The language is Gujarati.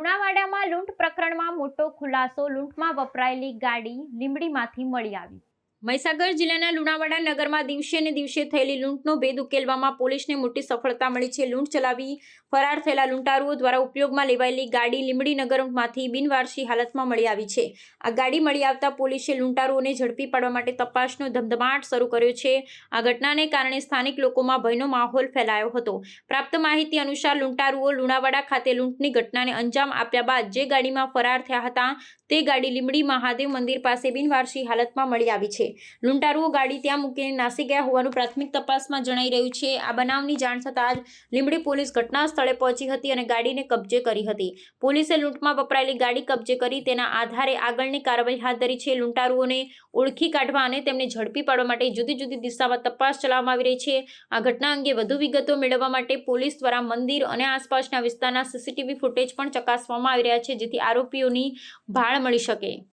લુણાવાડામાં લૂંટ પ્રકરણમાં મોટો ખુલાસો લૂંટમાં વપરાયેલી ગાડી લીંબડીમાંથી મળી આવી. મહીસાગર જિલ્લાના લુણાવાડા નગરમાં દિવસે ને દિવસે થયેલી લૂંટનો ભેદ ઉકેલવામાં પોલીસને મોટી સફળતા મળી છે. લૂંટ ચલાવી ફરાર થયેલા લૂંટારુઓ દ્વારા ઉપયોગમાં લેવાયેલી ગાડી લીંબડી નગરમાંથી બિનવારસી હાલતમાં મળી આવી છે. આ ગાડી મળી આવતા પોલીસે લૂંટારુઓને ઝડપી પાડવા માટે તપાસનો ધમધમાટ શરૂ કર્યો છે. આ ઘટનાને કારણે સ્થાનિક લોકોમાં ભયનો માહોલ ફેલાયો હતો. પ્રાપ્ત માહિતી અનુસાર, લૂંટારુઓ લુણાવાડા ખાતે લૂંટની ઘટનાને અંજામ આપ્યા બાદ જે ગાડીમાં ફરાર થયા હતા તે ગાડી લીમડી મહાદેવ મંદિર પાસે બિનવારસી હાલતમાં મળી આવી છે. લૂંટારુઓ ગાડી ત્યાં મૂકીને નાસી ગયા હોવાનું પ્રાથમિક તપાસમાં જણાઈ રહ્યું છે. આ બનાવની જાણ થતાં જ લીમડી પોલીસ ઘટના સ્થળે પહોંચી હતી અને ગાડીને કબજે કરી હતી. પોલીસે લૂંટમાં વપરાયેલી ગાડી કબજે કરી તેના આધારે આગળની કાર્યવાહી હાથ ધરી છે. લૂંટારુઓને ઓળખી કાઢવા અને તેમને ઝડપી પાડવા માટે જુદી જુદી દિશામાં તપાસ ચલાવવામાં આવી રહી છે. આ ઘટના અંગે વધુ વિગતો મેળવવા માટે પોલીસ દ્વારા મંદિર અને આસપાસના વિસ્તારના સીસીટીવી ફૂટેજ પણ ચકાસવામાં આવી રહ્યા છે, જેથી આરોપીઓની ભાળ મળી શકે.